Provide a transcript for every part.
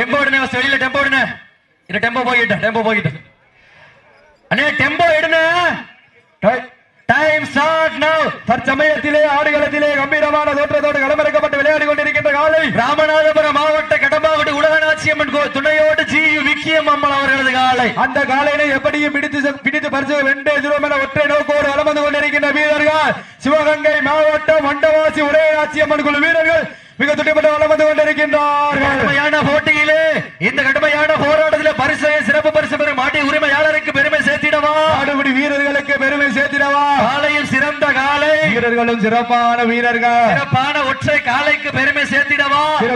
Tempo விடுனே வெளியில tempo விடுனே இல்ல tempo போயிட்டு டெம்போ போயிட்டு அண்ணே டெம்போ எடுனே டைம் ஸ்டார்ட் நவ் தற்சமயத்திலே ஆடுகளத்திலே கம்பீரமான தோற்றத்தோடு களமிறக்கப்பட்டு விளையாடி கொண்டிருக்கின்ற காலை ராமநாதபுரம் மாவட்ட கடம்பாவட்டு உலகநாச்சியம்மன் கோ- துணையோடு ஜி யு விக்கியம் அம்மன் அவர்களது காலை அந்த காலையினை எப்படியும் பிடித்து செ- பிடித்து பரிசு வெண்டே எதிரோம் என ஒற்றை நோக்கோடு வளர்ந்து கொண்டிருக்கின்ற வீரர்கள் சிவகங்கை மாவட்டம் வண்டவாசி உரையாட்சியம்மன் குழு வீரர்கள் மிக துடிப்பட்டு வளர்ந்து கொண்டிருக்கின்றார்கள். கடுமையான போட்டியிலே இந்த கடுமையான போராட்டத்திலே பரிசு சிறப்பு பரிசு பெறும் மாட்டி உரிமையாளருக்கு பெருமை சேர்த்திடவா? ஆடுபடி வீரர்களுக்கு பெருமை சேர்த்திடவா? காலையில் சிறந்த காலை. வீரர்களும் சிறப்பான வீரர்கள். சிறப்பான ஒற்றை காலைக்கு பெருமை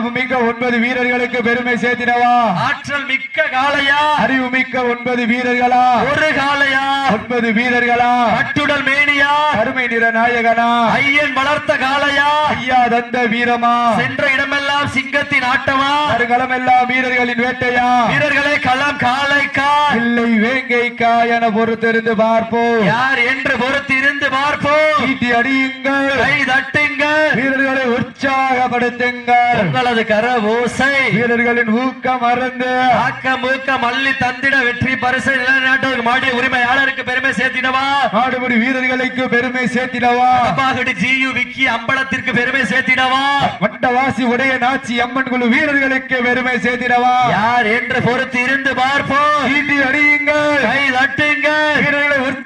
சிறப்பு மிக்க ஒன்பது வீரர்களுக்கு பெருமை சேர்த்திடவா? ஆற்றல் மிக்க காளையா? அறிவு மிக்க ஒன்பது வீரர்களா? ஒரு காளையா? ஒன்பது வீரர்களா? கட்டுடல் மேனியா? கருமை நிற நாயகனா? ஐயன் வளர்த்த காளையா? ஐயா தந்த வீரமா? சென்ற இடமெல்லாம் சிங்கத்தின் ஆட்டமா? வருகளம் எல்லாம் வீரர்களின் வேட்டையா? வீரர்களே களம் காளைக்கா? இல்லை வேங்கைக்கா என பொறுத்திருந்து பார்ப்போம். யார் என்று பொறுத்திருந்து பார்ப்போம். ஈட்டி அடியுங்கள். கை தட்டுங்கள். வீரர்களை உற்சாகப்படுத்துங்கள். உங்களது கர ஓசை. வீரர்களின் ஊக்கம் மறந்து ஆக்க மூக்க மல்லி தந்திட வெற்றி பரிசு நிலைநாட்டுவதற்கு மாடிய உரிமையாளருக்கு பெருமை சேர்த்திடவா? ஆடுபடி வீரர்களுக்கு பெருமை சேர்த்திடவா? அப்பாகடி ஜியு விக்கி அம்பலத்திற்கு பெருமை சேர்த்திடவா? வட்டவாசி உடைய நாச்சி அம்மன் குழு வீரர்களுக்கு பெருமை சேர்த்திடவா? யார் என்று பொறுத்து இருந்து பார்ப்போம். அடியுங்கள் கை தட்டுங்கள்.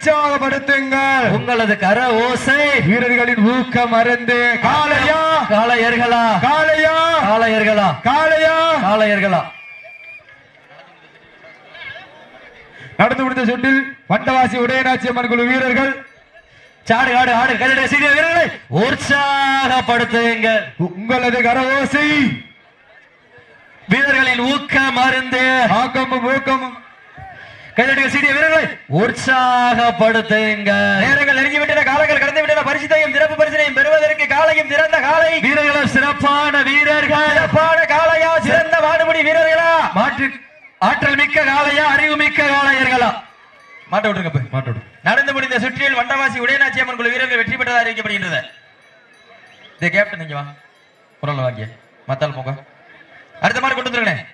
உற்சாகப்படுத்துங்கள். உங்களது கர ஓசை வீரர்களின் ஊக்கம் மறந்து காளையா. காளையர்களா. காளையா. காளையர்களா. காளையா. காளையர்களா. நடந்து முடிந்த சுற்றில் வட்டவாசி உடையநாச்சி அம்மன் குழு வீரர்கள். சாடு ஆடு ஆடு கைதட்ட சீரிய வீரர்களை உற்சாகப்படுத்துங்கள். உங்களது கரவோசை வீரர்களின் ஊக்கம் மருந்து ஆக்கமும் கைதட்டுகள் சீரிய வீரர்களை உற்சாகப்படுத்துங்க. நேரங்கள் நெருங்கிவிட்டன காலங்கள் கடந்து விட்டன பரிசுத்தையும் சிறப்பு பரிசினையும் பெறுவதற்கு காலையும் சிறந்த காலை. வீரர்களும் சிறப்பான வீரர்கள். சிறப்பான காளையா சிறந்த வாடுபடி வீரர்களா? மாற்று ஆற்றல் மிக்க காளையா அறிவு மிக்க காளையர்களா மாட்ட விட்டுருங்க போய். மாட்ட விட்டு நடந்து முடிந்த சுற்றில் வண்டவாசி உடையநாச்சி அம்மன் குழு வீரர்கள் வெற்றி பெற்றதாக அறிவிக்கப்படுகின்றது. இந்த கேப்டன் நீங்க வா. குரல் வாங்கிய. மத்தால் போங்க. அடுத்த மாதிரி கொண்டு வந்துருங்கண்ணே